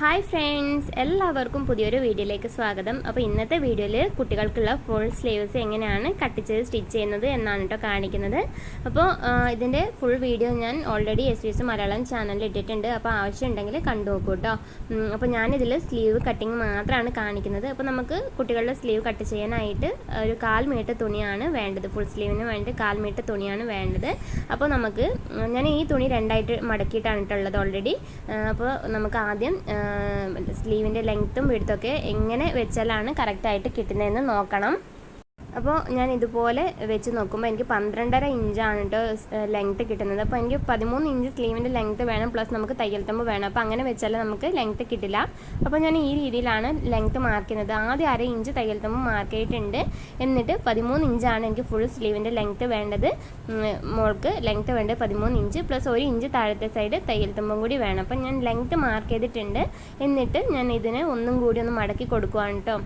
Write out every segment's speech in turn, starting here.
Hi friends എല്ലാവർക്കും പുതിയൊരു വീഡിയോയിലേക്ക് സ്വാഗതം. അപ്പോൾ ഇന്നത്തെ വീഡിയോയിൽ കുട്ടികൾക്കുള്ള ഫുൾ സ്ലീവ്സ് എങ്ങനെയാണ് കട്ട് ചെയ്ത് സ്റ്റിച്ച് ചെയ്യുന്നത് എന്നാണ് കേട്ടോ കാണിക്കുന്നത്. അപ്പോൾ ഇതിന്റെ ഫുൾ വീഡിയോ ഞാൻ already S V S Malayalam ചാനലിൽ ഇട്ടിട്ടുണ്ട്. അപ്പോൾ ആവശ്യമുണ്ടെങ്കിൽ കണ്ടു നോക്കൂ കേട്ടോ അപ്പോൾ ഞാനിതിൽ സ്ലീവ് കട്ടിങ് മാത്രമാണ് കാണിക്കുന്നത്. അപ്പോൾ നമുക്ക് കുട്ടികളുടെ സ്ലീവ് കട്ട് ചെയ്യാനായിട്ട് ഒരു കാൽ മീറ്റർ തുണിയാണ് വേണ്ടത്. ഫുൾ സ്ലീവിന് വേണ്ടി കാൽ മീറ്റർ തുണിയാണ് വേണ്ടത്. അപ്പോൾ നമുക്ക് ഞാൻ ഈ തുണി രണ്ടായിട്ട് മടക്കിയിട്ടാണ് ഇട്ടുള്ളത് ഓൾറെഡി അപ്പോൾ നമുക്ക് ആദ്യം സ്ലീവിന്റെ ലെങ്ത്തും വിടുത്തൊക്കെ എങ്ങനെ വെച്ചാലാണ് കറക്റ്റായിട്ട് കിട്ടുന്നതെന്ന് നോക്കണം. അപ്പോൾ ഞാൻ ഇതുപോലെ വെച്ച് നോക്കുമ്പോൾ എനിക്ക് പന്ത്രണ്ടര ഇഞ്ചാണ് കേട്ടോ ലെങ്ത്ത് കിട്ടുന്നത്. അപ്പോൾ എനിക്ക് പതിമൂന്ന് ഇഞ്ച് സ്ലീവിന്റെ ലെങ്ത്ത് വേണം പ്ലസ് നമുക്ക് തയ്യൽ തമ്പ് വേണം. അപ്പോൾ അങ്ങനെ വെച്ചാൽ നമുക്ക് ലെങ്ത്ത് കിട്ടില്ല. അപ്പോൾ ഞാൻ ഈ രീതിയിലാണ് ലെങ്ത്ത് മാർക്ക് ചെയ്യുന്നത്. ആദ്യം അര ഇഞ്ച് തയ്യൽ തമ്പ് മാർക്ക് ചെയ്തിട്ടുണ്ട്. എന്നിട്ട് പതിമൂന്ന് ഇഞ്ചാണ് എനിക്ക് ഫുൾ സ്ലീവിന്റെ ലെങ്ത്ത് വേണ്ടത്. മോൾക്ക് ലെങ്ത്ത് വേണ്ടത് പതിമൂന്ന് ഇഞ്ച് പ്ലസ് ഒരു ഇഞ്ച് താഴത്തെ സൈഡ് തയ്യൽ തമ്പും കൂടി വേണം. അപ്പം ഞാൻ ലെങ്ത്ത് മാർക്ക് ചെയ്തിട്ടുണ്ട്. എന്നിട്ട് ഞാൻ ഇതിനെ ഒന്നും കൂടി ഒന്ന് മടക്കി കൊടുക്കുവാണ് കേട്ടോ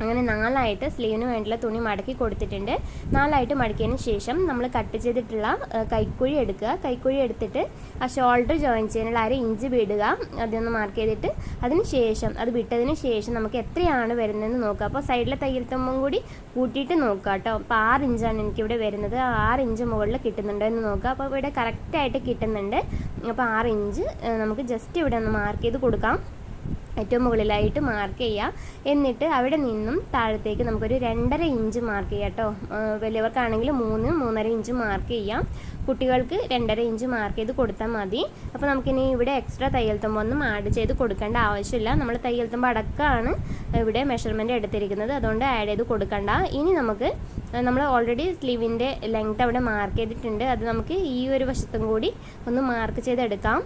അങ്ങനെ നാലായിട്ട് സ്ലീവിന് വേണ്ടിയുള്ള തുണി മടക്കി കൊടുത്തിട്ടുണ്ട്. നാലായിട്ട് മടക്കിയതിന് ശേഷം നമ്മൾ കട്ട് ചെയ്തിട്ടുള്ള കൈക്കുഴി എടുക്കുക. കൈക്കുഴി എടുത്തിട്ട് ആ ഷോൾഡർ ജോയിൻ ചെയ്യാനുള്ള അര ഇഞ്ച് വിടുക. അതൊന്ന് മാർക്ക് ചെയ്തിട്ട് അതിന് ശേഷം അത് വിട്ടതിന് ശേഷം നമുക്ക് എത്രയാണ് വരുന്നതെന്ന് നോക്കുക. അപ്പോൾ സൈഡിലെ തയ്യൽ തുമ്പും കൂടി കൂട്ടിയിട്ട് നോക്കുക കേട്ടോ. അപ്പോൾ ആറ് ഇഞ്ചാണ് എനിക്കിവിടെ വരുന്നത്. ആറ് ഇഞ്ച് മുകളിൽ കിട്ടുന്നുണ്ടോ എന്ന് നോക്കുക. അപ്പോൾ ഇവിടെ കറക്റ്റായിട്ട് കിട്ടുന്നുണ്ട്. അപ്പോൾ ആറ് ഇഞ്ച് നമുക്ക് ജസ്റ്റ് ഇവിടെ ഒന്ന് മാർക്ക് ചെയ്ത് കൊടുക്കാം. ഏറ്റവും മുകളിലായിട്ട് മാർക്ക് ചെയ്യുക എന്നിട്ട് അവിടെ നിന്നും താഴത്തേക്ക് നമുക്കൊരു രണ്ടര ഇഞ്ച് മാർക്ക് ചെയ്യാം കേട്ടോ വലിയവർക്കാണെങ്കിൽ മൂന്ന് മൂന്നര ഇഞ്ച് മാർക്ക് ചെയ്യാം. കുട്ടികൾക്ക് രണ്ടര ഇഞ്ച് മാർക്ക് ചെയ്ത് കൊടുത്താൽ മതി. അപ്പോൾ നമുക്കിനി ഇവിടെ എക്സ്ട്രാ തയ്യൽ തുമ്പൊന്നും ആഡ് ചെയ്ത് കൊടുക്കേണ്ട ആവശ്യമില്ല. നമ്മൾ തയ്യൽ തുമ്പ് അടക്കമാണ് ഇവിടെ മെഷർമെന്റ് എടുത്തിരിക്കുന്നത്. അതുകൊണ്ട് ആഡ് ചെയ്ത് കൊടുക്കണ്ട. ഇനി നമുക്ക് നമ്മൾ ഓൾറെഡി സ്ലീവിന്റെ ലെങ്ത് അവിടെ മാർക്ക് ചെയ്തിട്ടുണ്ട്. അത് നമുക്ക് ഈ ഒരു വശത്തും കൂടി ഒന്ന് മാർക്ക് ചെയ്തെടുക്കാം.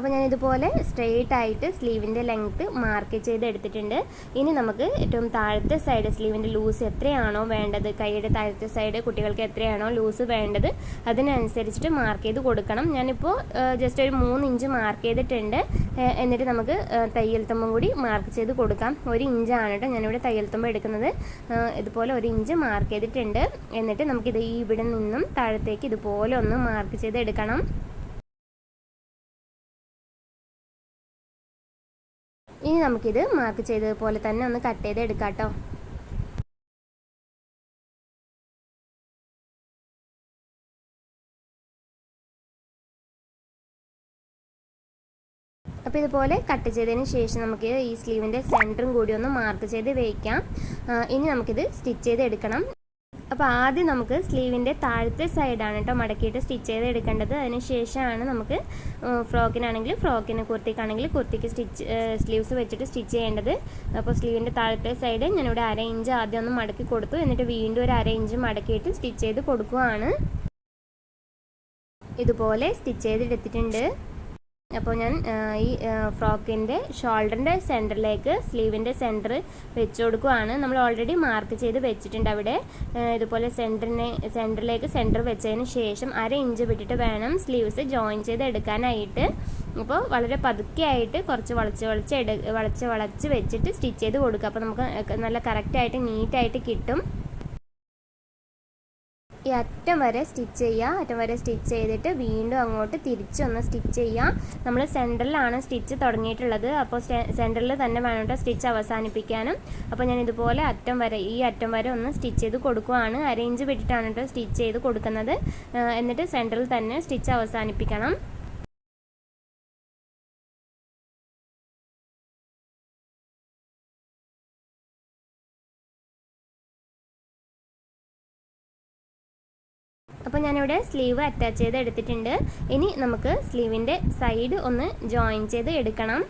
അപ്പോൾ ഞാൻ ഇതുപോലെ സ്ട്രെയിറ്റ് ആയിട്ട് സ്ലീവിന്റെ ലെങ്ത്ത് മാർക്ക് ചെയ്ത് എടുത്തിട്ടുണ്ട് ഇനി നമുക്ക് ഏറ്റവും താഴത്തെ സൈഡ് സ്ലീവിന്റെ ലൂസ് എത്രയാണോ വേണ്ടത്? കൈയുടെ താഴത്തെ സൈഡ് കുട്ടികൾക്ക് എത്രയാണോ ലൂസ് വേണ്ടത്? അതിനനുസരിച്ചിട്ട് മാർക്ക് ചെയ്ത് കൊടുക്കണം. ഞാനിപ്പോൾ ജസ്റ്റ് ഒരു മൂന്ന് ഇഞ്ച് മാർക്ക് ചെയ്തിട്ടുണ്ട്. എന്നിട്ട് നമുക്ക് തയ്യൽ കൂടി മാർക്ക് ചെയ്ത് കൊടുക്കാം. ഒരു ഇഞ്ചാണ് കേട്ടോ ഞാനിവിടെ തയ്യൽ തുമ്പ് എടുക്കുന്നത്. ഇതുപോലെ ഒരു ഇഞ്ച് മാർക്ക് ചെയ്തിട്ടുണ്ട്. എന്നിട്ട് നമുക്കിത് ഈ ഇവിടെ നിന്നും താഴത്തേക്ക് ഇതുപോലെ ഒന്ന് മാർക്ക് ചെയ്ത് എടുക്കണം ഇനി നമുക്കിത് മാർക്ക് ചെയ്തതുപോലെ തന്നെ ഒന്ന് കട്ട് ചെയ്ത് എടുക്കാം അപ്പോൾ ഇതുപോലെ കട്ട് ചെയ്തതിന് ശേഷം നമുക്ക് ഈ സ്ലീവിന്റെ സെന്ററും കൂടി ഒന്ന് മാർക്ക് ചെയ്ത് വയ്ക്കാം ഇനി നമുക്കിത് സ്റ്റിച്ച് ചെയ്ത് എടുക്കണം. അപ്പോൾ ആദ്യം നമുക്ക് സ്ലീവിന്റെ താഴത്തെ സൈഡാണ് കേട്ടോ മടക്കിയിട്ട് സ്റ്റിച്ച് ചെയ്ത് എടുക്കേണ്ടത്. അതിന് ശേഷമാണ് നമുക്ക് ഫ്രോക്കിനാണെങ്കിൽ ഫ്രോക്കിന് കുർത്തിക്കാണെങ്കിൽ കുർത്തിക്ക് സ്റ്റിച്ച് സ്ലീവ്സ് വെച്ചിട്ട് സ്റ്റിച്ച് ചെയ്യേണ്ടത്. അപ്പോൾ സ്ലീവിന്റെ താഴത്തെ സൈഡ് ഞാനിവിടെ അര ഇഞ്ച് ആദ്യം ഒന്ന് മടക്കി കൊടുത്തു. എന്നിട്ട് വീണ്ടും ഒരു അര ഇഞ്ച് മടക്കിയിട്ട് സ്റ്റിച്ച് ചെയ്ത് കൊടുക്കുകയാണ് ഇതുപോലെ സ്റ്റിച്ച് ചെയ്തെടുത്തിട്ടുണ്ട് അപ്പോൾ ഞാൻ ഈ ഫ്രോക്കിന്റെ ഷോൾഡറിന്റെ സെന്ററിലേക്ക് സ്ലീവിന്റെ സെന്റർ വെച്ച് കൊടുക്കുവാണ്. നമ്മൾ ഓൾറെഡി മാർക്ക് ചെയ്ത് വെച്ചിട്ടുണ്ട് അവിടെ. ഇതുപോലെ സെന്ററിനെ സെന്ററിലേക്ക് സെന്റർ വെച്ചതിന് ശേഷം അര ഇഞ്ച് വിട്ടിട്ട് വേണം സ്ലീവ്സ് ജോയിൻ ചെയ്ത് എടുക്കാനായിട്ട്. അപ്പോൾ വളരെ പതുക്കെ ആയിട്ട് കുറച്ച് വളച്ച് വളച്ച് എടു വളച്ച് വളച്ച് വെച്ചിട്ട് സ്റ്റിച്ച് ചെയ്ത് കൊടുക്കുക. അപ്പോൾ നമുക്ക് നല്ല കറക്റ്റായിട്ട് നീറ്റായിട്ട് കിട്ടും. ഈ അറ്റം വരെ സ്റ്റിച്ച് ചെയ്യുക അറ്റം വരെ സ്റ്റിച്ച് ചെയ്തിട്ട് വീണ്ടും അങ്ങോട്ട് തിരിച്ചൊന്ന് സ്റ്റിച്ച് ചെയ്യുക നമ്മൾ സെന്ററിലാണ് സ്റ്റിച്ച് തുടങ്ങിയിട്ടുള്ളത്. അപ്പോൾ സെന്ററിൽ തന്നെ വേണം സ്റ്റിച്ച് അവസാനിപ്പിക്കാനും. അപ്പോൾ ഞാൻ ഇതുപോലെ അറ്റം വരെ ഈ അറ്റം വരെ ഒന്ന് സ്റ്റിച്ച് ചെയ്ത് കൊടുക്കുവാണ്. അരേഞ്ച് വിട്ടിട്ടാണ് കേട്ടോ സ്റ്റിച്ച് ചെയ്ത് കൊടുക്കുന്നത്. എന്നിട്ട് സെന്ററിൽ തന്നെ സ്റ്റിച്ച് അവസാനിപ്പിക്കണം. അപ്പോൾ ഞാനിവിടെ സ്ലീവ് അറ്റാച്ച് ചെയ്ത് എടുത്തിട്ടുണ്ട്. ഇനി നമുക്ക് സ്ലീവിന്റെ സൈഡ് ഒന്ന് ജോയിൻ ചെയ്ത് എടുക്കണം.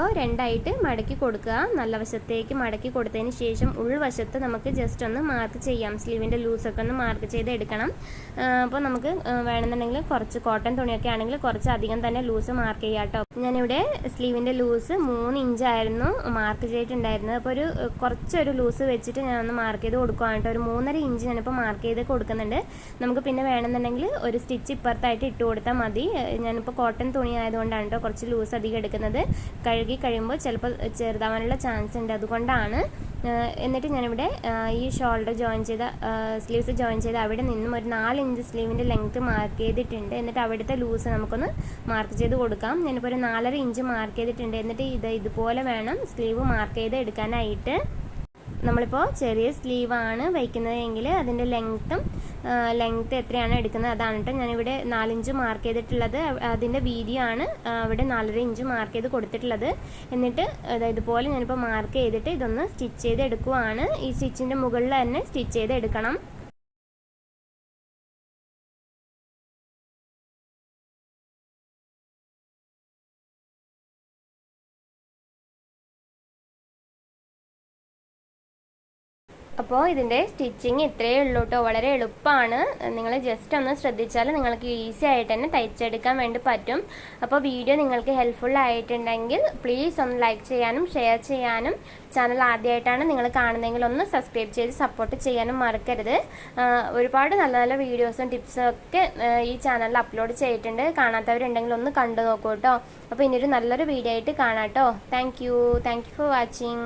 അപ്പോൾ രണ്ടായിട്ട് മടക്കി കൊടുക്കുക. നല്ല വശത്തേക്ക് മടക്കി കൊടുത്തതിന് ശേഷം ഉൾവശത്ത് നമുക്ക് ജസ്റ്റ് ഒന്ന് മാർക്ക് ചെയ്യാം. സ്ലീവിന്റെ ലൂസൊക്കെ ഒന്ന് മാർക്ക് ചെയ്ത് എടുക്കണം. അപ്പോൾ നമുക്ക് വേണമെന്നുണ്ടെങ്കിൽ കുറച്ച് കോട്ടൺ തുണിയൊക്കെ ആണെങ്കിൽ കുറച്ച് അധികം തന്നെ ലൂസ് മാർക്ക് ചെയ്യാം കേട്ടോ. ഞാനിവിടെ സ്ലീവിന്റെ ലൂസ് മൂന്ന് ഇഞ്ചായിരുന്നു മാർക്ക് ചെയ്തിട്ടുണ്ടായിരുന്നത്. അപ്പോൾ ഒരു കുറച്ചൊരു ലൂസ് വെച്ചിട്ട് ഞാൻ ഒന്ന് മാർക്ക് ചെയ്ത് കൊടുക്കുകയാണ് കേട്ടോ. ഒരു മൂന്നര ഇഞ്ച് ഞാനിപ്പോൾ മാർക്ക് ചെയ്ത് കൊടുക്കുന്നുണ്ട്. നമുക്ക് പിന്നെ വേണമെന്നുണ്ടെങ്കിൽ ഒരു സ്റ്റിച്ച് ഇപ്പുറത്തായിട്ട് ഇട്ട് കൊടുത്താൽ മതി. ഞാനിപ്പോൾ കോട്ടൺ തുണി ആയതുകൊണ്ടാണ് കേട്ടോ കുറച്ച് ലൂസ് അധികം എടുക്കുന്നത്. കഴുകി കഴിയുമ്പോൾ ചിലപ്പോൾ ചെറുതാവാനുള്ള ചാൻസ് ഉണ്ട്. അതുകൊണ്ടാണ് എന്നിട്ട് ഞാനിവിടെ ഈ ഷോൾഡർ ജോയിൻ ചെയ്ത സ്ലീവ്സ് ജോയിൻ ചെയ്ത് അവിടെ നിന്നും ഒരു നാല് ഇഞ്ച് സ്ലീവിന്റെ ലെങ്ത്ത് മാർക്ക് ചെയ്തിട്ടുണ്ട്. എന്നിട്ട് അവിടുത്തെ ലൂസ് നമുക്കൊന്ന് മാർക്ക് ചെയ്ത് കൊടുക്കാം. ഞാനിപ്പോൾ ഒരു നാലര ഇഞ്ച് മാർക്ക് ചെയ്തിട്ടുണ്ട്. എന്നിട്ട് ഇത് ഇതുപോലെ വേണം സ്ലീവ് മാർക്ക് ചെയ്ത് എടുക്കാനായിട്ട് നമ്മളിപ്പോൾ ചെറിയ സ്ലീവാണ് വയ്ക്കുന്നതെങ്കിൽ അതിന്റെ ലെങ്ത്തും ലെങ്ത്ത് എത്രയാണ് എടുക്കുന്നത് അതാണ് കേട്ടോ ഞാനിവിടെ നാലിഞ്ച് മാർക്ക് ചെയ്തിട്ടുള്ളത്. അതിന്റെ വീതിയാണ് അവിടെ നാലര ഇഞ്ച് മാർക്ക് ചെയ്ത് കൊടുത്തിട്ടുള്ളത്. എന്നിട്ട് ഇതുപോലെ ഞാനിപ്പോൾ മാർക്ക് ചെയ്തിട്ട് ഇതൊന്ന് സ്റ്റിച്ച് ചെയ്ത് എടുക്കുവാണ് ഈ സ്റ്റിച്ചിന്റെ മുകളിൽ തന്നെ സ്റ്റിച്ച് ചെയ്ത് എടുക്കണം അപ്പോൾ ഇതിന്റെ സ്റ്റിച്ചിങ് ഇത്രയേ ഉള്ളൂ കേട്ടോ വളരെ എളുപ്പമാണ് നിങ്ങൾ ജസ്റ്റ് ഒന്ന് ശ്രദ്ധിച്ചാൽ നിങ്ങൾക്ക് ഈസി ആയിട്ട് തന്നെ തയ്ച്ചെടുക്കാൻ വേണ്ടി പറ്റും. അപ്പോൾ വീഡിയോ നിങ്ങൾക്ക് ഹെൽപ്ഫുൾ ആയിട്ടുണ്ടെങ്കിൽ പ്ലീസ് ഒന്ന് ലൈക്ക് ചെയ്യാനും ഷെയർ ചെയ്യാനും ചാനൽ ആദ്യമായിട്ടാണ് നിങ്ങൾ കാണുന്നതെങ്കിൽ ഒന്ന് സബ്സ്ക്രൈബ് ചെയ്ത് സപ്പോർട്ട് ചെയ്യാനും മറക്കരുത്. ഒരുപാട് നല്ല നല്ല വീഡിയോസും ടിപ്സും ഒക്കെ ഈ ചാനലിൽ അപ്ലോഡ് ചെയ്തിട്ടുണ്ട്. കാണാത്തവരുണ്ടെങ്കിൽ ഒന്ന് കണ്ടു നോക്കൂ കേട്ടോ അപ്പോൾ ഇനിയൊരു നല്ലൊരു വീഡിയോ ആയിട്ട് കാണാം കേട്ടോ thank you thank you for watching